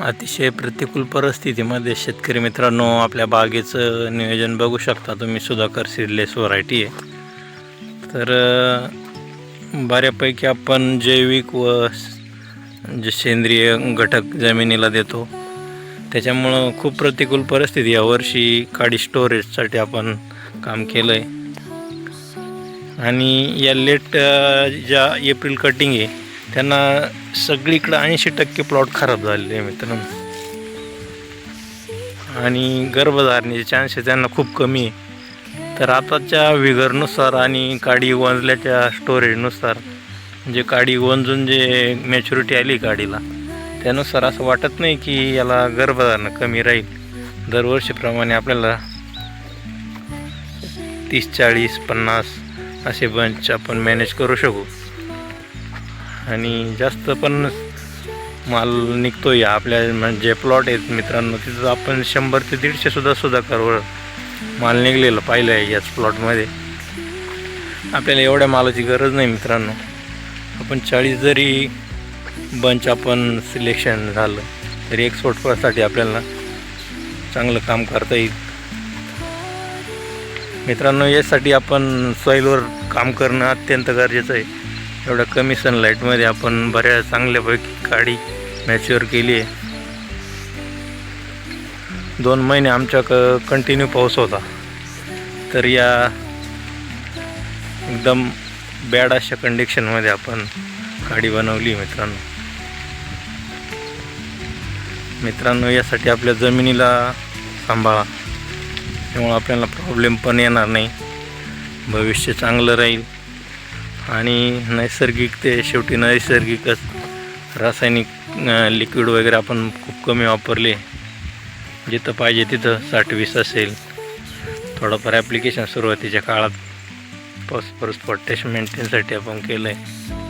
अतिशय प्रतिकूल परिस्थितीमध्ये शेतकरी मित्रांनो आपल्या बागेचं नियोजन बघू शकता तुम्ही. सुधाकर सीडलेस व्हरायटी आहे. तर बऱ्यापैकी आपण जैविक व जे सेंद्रिय घटक जमिनीला देतो. त्याच्यामुळं खूप प्रतिकूल परिस्थिती. यावर्षी काडी स्टोरेजसाठी आपण काम केलं आहे आणि या लेट ज्या एप्रिल कटिंग आहे त्यांना सगळीकडं ऐंशी टक्के प्लॉट खराब झालेले आहे मित्रांनो. आणि गर्भधारणेचे चान्सेस त्यांना खूप कमी आहे. तर आताच्या विगरनुसार आणि काडी वंजल्याच्या स्टोरेजनुसार म्हणजे काडी वंजून जे मॅच्युरिटी आली काडीला त्यानुसार असं वाटत नाही की याला गर्भधारणा कमी राहील. दरवर्षीप्रमाणे आपल्याला तीस चाळीस पन्नास असे बंच आपण मॅनेज करू शकू. आणि जास्त पण माल निघतो या आपल्या म्हणजे प्लॉट आहेत मित्रांनो तिथं आपण शंभर ते दीडशे सुद्धा सुद्धा करवर माल निघलेलं पाहिलं आहे याच प्लॉटमध्ये आपल्याला एवढ्या मालाची गरज नाही मित्रांनो. आपण चाळीस जरी बंच आपण सिलेक्शन झालं तरी एक्सपोर्टसाठी आपल्याला चांगलं काम करता येईल. मित्रांनो यासाठी आपण सॉईलवर काम करणं अत्यंत गरजेचं आहे. एवढ्या कमी सनलाईटमध्ये आपण बऱ्याच चांगल्यापैकी काडी मॅच्युअर केली आहे. दोन महिने आमच्या क कंटिन्यू पाऊस होता. तर या एकदम बॅड अशा कंडिशनमध्ये आपण गाडी बनवली मित्रांनो. मित्रांनो यासाठी आपल्या जमिनीला सांभाळा. त्यामुळं आपल्याला प्रॉब्लेम पण येणार नाही. भविष्य चांगलं राहील. आणि नैसर्गिक ते शेवटी नैसर्गिकच रासायनिक लिक्विड वगैरे आपण खूप कमी वापरले. जिथं पाहिजे तिथं साठवीस असेल. थोडंफार ॲप्लिकेशन सुरुवातीच्या काळात फॉस्फरस पोटॅश मेंटेनसाठी आपण केलं आहे